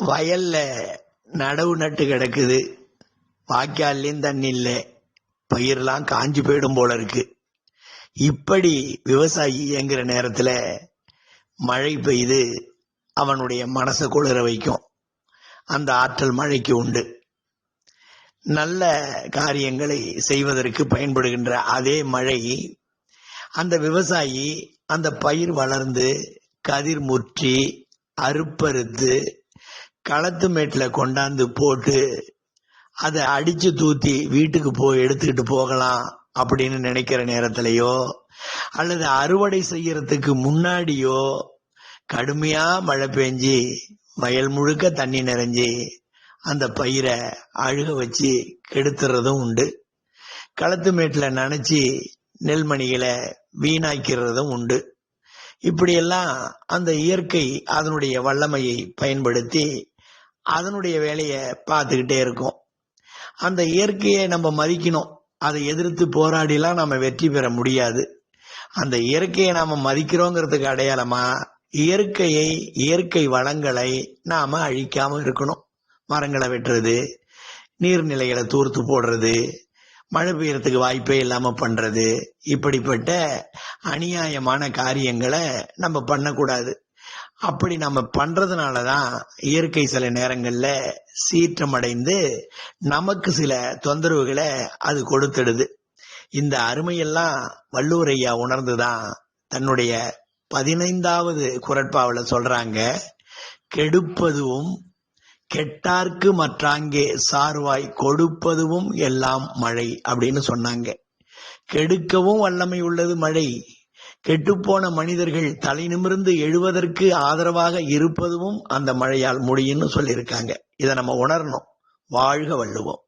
வயல்ல நடவு நட்டு கிடக்குது. வாய்க்கால்லையும் தண்ணி இல்லை. பயிரெல்லாம் காஞ்சி போயிடும் போல இருக்கு. இப்படி விவசாயி இயங்குற நேரத்துல மழை பெய்து அவனுடைய மனசை குளிர வைக்கும். அந்த ஆற்றல் மழைக்கு உண்டு. நல்ல காரியங்களை செய்வதற்கு பயன்படுகின்ற அதே மழை அந்த விவசாயி அந்த பயிர் வளர்ந்து கதிர் முற்றி அறுப்பறுத்து களத்து மேட்டில் கொண்டாந்து போட்டு அதை அடிச்சு தூத்தி வீட்டுக்கு போய் எடுத்துக்கிட்டு போகலாம் அப்படின்னு நினைக்கிற நேரத்திலையோ அல்லது அறுவடை செய்யறதுக்கு முன்னாடியோ கடுமையா மழை பெஞ்சி வயல் முழுக்க தண்ணி நிறைஞ்சி அந்த பயிரை அழுக வச்சு கெடுத்துறதும் உண்டு. களத்து மேட்டில் நனைச்சி நெல்மணிகளை வீணாக்கிறதும் உண்டு. இப்படியெல்லாம் அந்த இயற்கை அதனுடைய வல்லமையை பயன்படுத்தி அதனுடைய வேலையை பார்த்துக்கிட்டே இருக்கும். அந்த இயற்கையை நம்ம மதிக்கணும். அதை எதிர்த்து போராடிலாம் நம்ம வெற்றி பெற முடியாது. அந்த இயற்கையை நாம மதிக்கிறோங்கிறதுக்கு அடையாளமா இயற்கையை இயற்கை வளங்களை நாம அழிக்காம இருக்கணும். மரங்களை வெட்டுறது நீர்நிலைகளை தூர்த்து போடுறது மழை பெய்யறதுக்கு வாய்ப்பே இல்லாம பண்றது இப்படிப்பட்ட அநியாயமான காரியங்களை நம்ம பண்ணக்கூடாது. அப்படி நம்ம பண்றதுனாலதான் இயற்கை சில நேரங்கள்ல சீற்றமடைந்து நமக்கு சில தொந்தரவுகளை அது கொடுத்துடுது. இந்த அருமையெல்லாம் வள்ளுவர் ஐயா உணர்ந்துதான் தன்னுடைய பதினைந்தாவது குரட்பாவில் சொல்றாங்க கெடுப்பதுவும் கெட்டார்க்கு மற்றாங்கே சார்வாய் கொடுப்பதுவும் எல்லாம் மழை அப்படின்னு சொன்னாங்க. கெடுக்கவும் வல்லமை உள்ளது மழை கெட்டுப்போன மனிதர்கள் தலை நிமிர்ந்து எழுவதற்கு ஆதரவாக இருப்பதும் அந்த மழையால் முடியும்னு சொல்லியிருக்காங்க. இதை நம்ம உணரணும். வாழ்க வள்ளுவோம்.